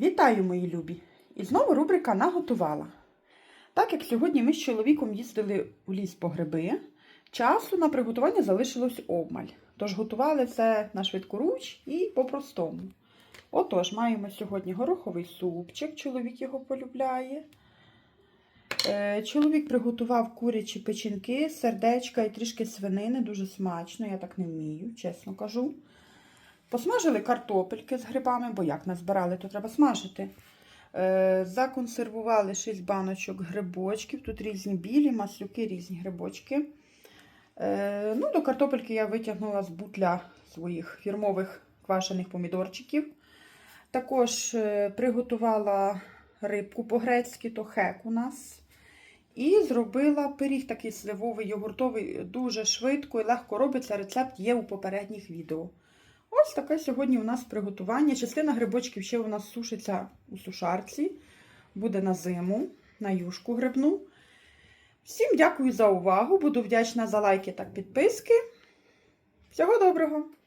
Вітаю, мої любі! І знову рубрика Наготувала. Так як сьогодні ми з чоловіком їздили у ліс по гриби, часу на приготування залишилось обмаль. Тож готували все на швидкоруч і по-простому. Отож, маємо сьогодні гороховий супчик, чоловік його полюбляє. Е, Чоловік приготував курячі печінки, сердечка і трішки свинини, дуже смачно, я так не вмію, чесно кажу. Посмажили картопельки з грибами, бо як назбирали, то треба смажити. Е, Законсервували 6 баночок грибочків. Тут різні білі, маслюки, різні грибочки. Е, Ну, до картопельки я витягнула з бутля своїх фірмових квашених помідорчиків. Також е, приготувала рибку по-грецьки, то хек у нас. І зробила пиріг такий сливовий, йогуртовий, дуже швидко і легко робиться. Рецепт є у попередніх відео. Ось таке сьогодні у нас приготування. Частина грибочків ще у нас сушиться у сушарці. Буде на зиму, на юшку грибну. Всім дякую за увагу. Буду вдячна за лайки та підписки. Всього доброго!